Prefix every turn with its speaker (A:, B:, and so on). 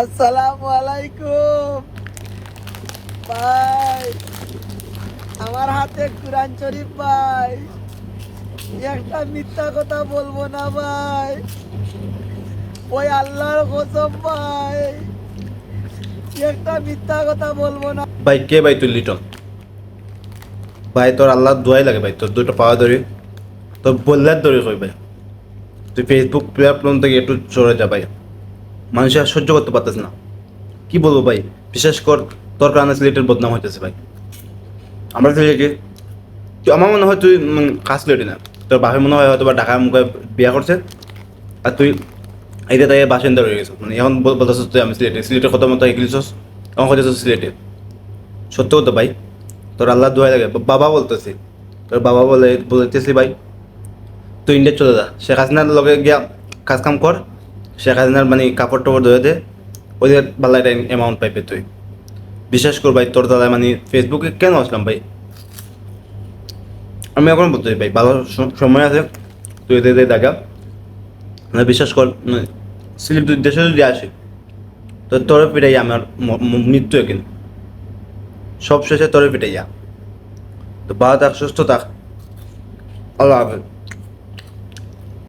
A: আসসালামু আলাইকুম। ভাই, আমার হাতে কুরআন শরীফ, ভাই। একটা মিথ্যা কথা বলব না, ভাই। ওই আল্লাহর কসম ভাই। একটা মিথ্যা কথা বলব না।
B: ভাই, কে ভাই তুই লিটন? ভাই, তোর আল্লাহ দোয়াই লাগে, ভাই। তোর দুটো পাওয়া ধরি। তোর বললার ধরে কই, ভাই? তুই ফেসবুক প্ল্যাটফর্ম থেকে একটু চলে যা, ভাই। মানুষ আর সহ্য করতে পারতেছে না। কি বলব ভাই? বিশেষ কর তোর কারণে সিলেটের বদনাম হইতেছে ভাই। আমরা সিলেটে আমার মনে হয় তুই কাজ সিলেটে না। তোর বাপে মনে হয় হয়তো বা ঢাকার মুখে বিয়া করছে। আর তুই এইটা তাই বাসিন্দা রয়ে গেছিস। মানে এখন বল- বলতেছিস তুই আমি সিলেটে, সিলেটের কথা মতো এগিয়েছিস এখন হইতেছিস সিলেটে। সত্য কথা ভাই, তোর আল্লাহ দোয়া লাগে। বাবা বলতেছি, তোর বাবা বলে, বলতেছি ভাই, তুই ইন্ডিয়া চলে যা। শেখ হাসিনার লগে গিয়া কাজ কাম কর। হাসিনার মানে কাপড় টাপড় ধরে দে, ওদের ভালো একটা অ্যামাউন্ট পাইবে তুই। বিশ্বাস কর ভাই, তোর দাদা মানে ফেসবুকে কেন আসলাম ভাই? আমি এখন বলতেছি ভাই, ভালো সময় আছে, তুই এদের দেখা মানে বিশ্বাস কর স্লিপ সিলিপ তুই দেশে যদি আসে, তো তোর পিটাই আমার মৃত্যু এখান সব শেষে তোর পিটাইয়া তো ভালো থাক সুস্থ থাক। আল্লাহ হাফেজ।